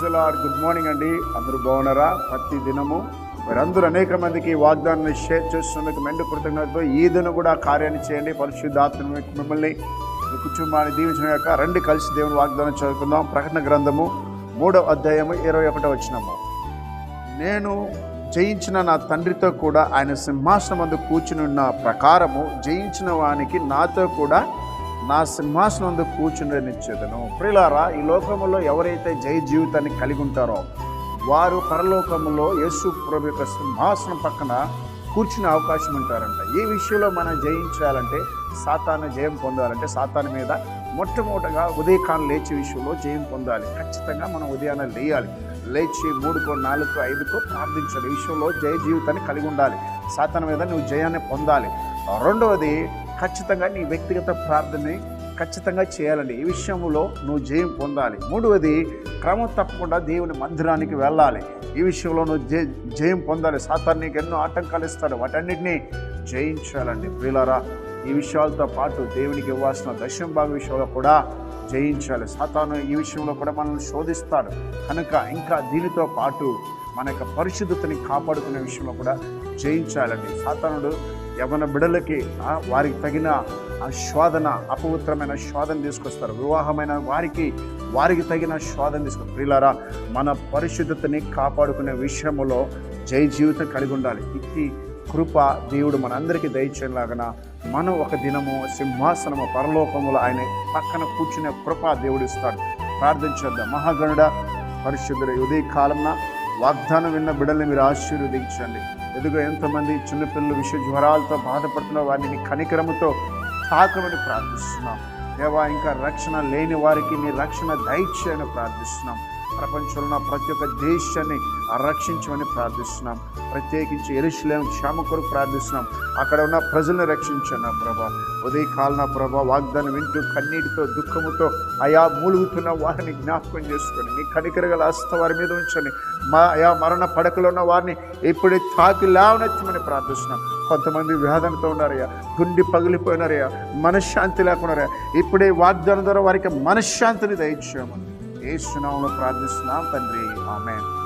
ప్రైజ్లాడ్ good morning అండి. అందరూ బాగున్నారా? ప్రతి దినము మీరందరూ అనేక మందికి వాగ్దానాన్ని షేర్ చేస్తున్నందుకు మెండు కృతజ్ఞతతో ఈ దినం కూడా కార్యాన్ని చేయండి. పరిశుద్ధాత్మ మిమ్మల్ని మీ కుటుంబాన్ని దీవించిన యొక్క రెండు కలిసి దేవుని వాగ్దానం చదువుకుందాం. ప్రకటన గ్రంథము మూడో అధ్యాయము ఇరవై ఒకటో వచ్చినాము నేను జయించిన నా తండ్రితో కూడా ఆయన సింహాసనం అందు కూర్చుని ఉన్న ప్రకారము జయించిన వానికి నాతో కూడా నా సింహాసనం కూర్చుండనిచ్చేదను. ప్రిలారా ఈ లోకములో ఎవరైతే జయ జీవితాన్ని కలిగి ఉంటారో వారు పరలోకములో యేసు ప్రభు యొక్క సింహాసనం పక్కన కూర్చునే అవకాశం ఉంటారంట. ఈ విషయంలో మనం జయించాలంటే సాతాను జయం పొందాలంటే సాతాను మీద మొట్టమొదటగా ఉదయకాలం లేచి విషయంలో జయం పొందాలి. ఖచ్చితంగా మనం ఉదయాన్నే లేయాలి. లేచి మూడుకో నాలుగు ఐదుకో ప్రార్థించాలి. ఈ విషయంలో జయ జీవితాన్ని కలిగి ఉండాలి. సాతాను మీద నువ్వు జయాన్ని పొందాలి. రెండవది ఖచ్చితంగా నీ వ్యక్తిగత ప్రార్థనని ఖచ్చితంగా చేయాలండి. ఈ విషయంలో నువ్వు జయం పొందాలి. మూడవది క్రమం తప్పకుండా దేవుని మందిరానికి వెళ్ళాలి. ఈ విషయంలో నువ్వు జయ జయం పొందాలి. సాతాన్ నీకు ఎన్నో ఆటంకాలు ఇస్తాడు. వాటన్నిటిని జయించాలండి. ప్రియులారా ఈ విషయాలతో పాటు దేవునికి ఇవ్వాల్సిన దశం భాగ విషయంలో కూడా జయించాలి. సాతాను ఈ విషయంలో కూడా మనల్ని శోధిస్తాడు. కనుక ఇంకా దీనితో పాటు మన యొక్క పరిశుద్ధతని కాపాడుకునే విషయంలో కూడా జయించాలండి. సాతానుడు యవన బిడలకి ఆ, వారికి తగిన ఆ శోధన అపవిత్రమైన శోధన తీసుకొస్తారు. వివాహమైన వారికి వారికి తగిన శోధన తీసుకొస్తారు. ప్రియులారా మన పరిశుద్ధతని కాపాడుకునే విషయంలో జై జీవితం కలిగి ఉండాలి. ఇది కృప దేవుడు మనందరికీ దయచేయలాగన మనం ఒక దినము సింహాసనము పరలోకములో ఆయన పక్కన కూర్చునే కృప దేవుడు ఇస్తాడు. ప్రార్థించేద్దాం మహాగణుడ పరిశుద్ధుల ఉదయ కాలంన వాగ్దానం విన్న బిడ్డల్ని మీరు ఆశీర్వదించండి. ఎదుగు ఎంతమంది చిన్నపిల్లలు విష జ్వరాలతో బాధపడుతున్న వారిని కనికరముతో తాకమని ప్రార్థిస్తున్నాం. దేవా ఇంకా రక్షణ లేని వారికి నీ రక్షణ దయచేయని ప్రార్థిస్తున్నాం. ప్రపంచంలో ఉన్న ప్రతి ఒక్క దేశాన్ని రక్షించమని ప్రార్థిస్తున్నాం. ప్రత్యేకించి ఎరుషులేం క్షేమ కొరకు ప్రార్థిస్తున్నాం. అక్కడ ఉన్న ప్రజలను రక్షించండి ప్రభా. ఉదయ కాలన ప్రభా వాగ్దానం వింటూ కన్నీటితో దుఃఖముతో అయా మూలుగుతున్న వారిని జ్ఞాపకం చేసుకొని నీ కనికరగల అస్త వారి మీద ఉంచండి. మా అయా మరణ పడకలో ఉన్న వారిని ఇప్పుడే తాకి లేవనెత్తమని ప్రార్థిస్తున్నాం. కొంతమంది వేదనతో ఉన్నారయ్యా. గుండి పగిలిపోయినారయ్యా. మనశ్శాంతి లేకున్నారయ్యా. ఇప్పుడే వాగ్దానం ద్వారా వారికి మనశ్శాంతిని దయచేయమని. ఏ సునామంలో ప్రార్థిస్తున్నాం తండ్రి. ఆమె